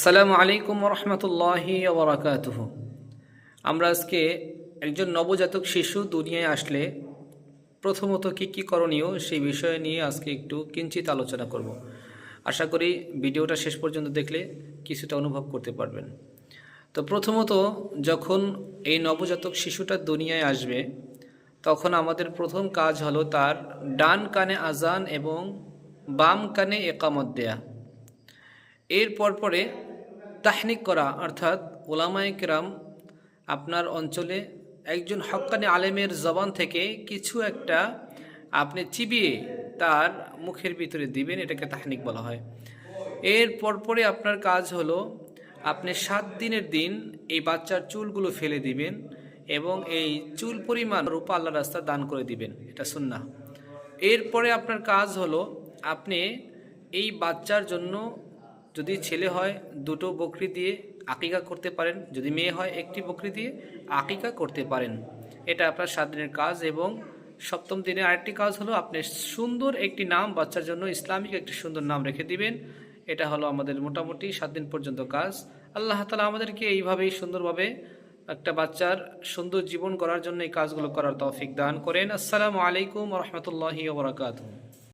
আসসালামু আলাইকুম রহমতুল্লাহি ওবরাকাতুহ আমরা আজকে একজন নবজাতক শিশু দুনিয়ায় আসলে প্রথমত কী কী করণীয় সেই বিষয় নিয়ে আজকে একটু কিঞ্চিত আলোচনা করব। আশা করি ভিডিওটা শেষ পর্যন্ত দেখলে কিছুটা অনুভব করতে পারবেন। তো প্রথমত যখন এই নবজাতক শিশুটা দুনিয়ায় আসবে, তখন আমাদের প্রথম কাজ হলো তার ডান কানে আজান এবং বাম কানে একামত দেয়া। এর পরপরে তাহনিক করা, অর্থাৎ ওলামায় কেরাম আপনার অঞ্চলে একজন হক্কানি আলেমের জবান থেকে কিছু একটা আপনি চিবিয়ে তার মুখের ভিতরে দিবেন, এটাকে তাহনিক বলা হয়। এর পরপরে আপনার কাজ হলো, আপনি সাত দিনের দিন এই বাচ্চার চুলগুলো ফেলে দিবেন এবং এই চুল পরিমাণ রূপা আল্লাহ রাস্তা দান করে দিবেন, এটা সুন্না এরপরে আপনার কাজ হলো, আপনি এই বাচ্চার জন্য যদি ছেলে হয়, দুটো বকরি দিয়ে আকিকা করতে পারেন। যদি মেয়ে হয়, একটি বকরি দিয়ে আকিকা করতে পারেন। এটা আপনার সাত দিনের কাজ এবং সপ্তম দিনে আরেকটি কাজ হলো আপনি সুন্দর একটি নাম বাচ্চার জন্য ইসলামিক একটি সুন্দর নাম রেখে দিবেন। এটা হলো আমাদের মোটামুটি সাত দিন পর্যন্ত কাজ। আল্লাহ তালা আমাদেরকে এইভাবেই সুন্দরভাবে একটা বাচ্চার সুন্দর জীবন করার জন্য এই কাজগুলো করার তৌফিক দান করেন। আসসালামু আলাইকুম রহমতুল্লাহি ওবরাকাতুহ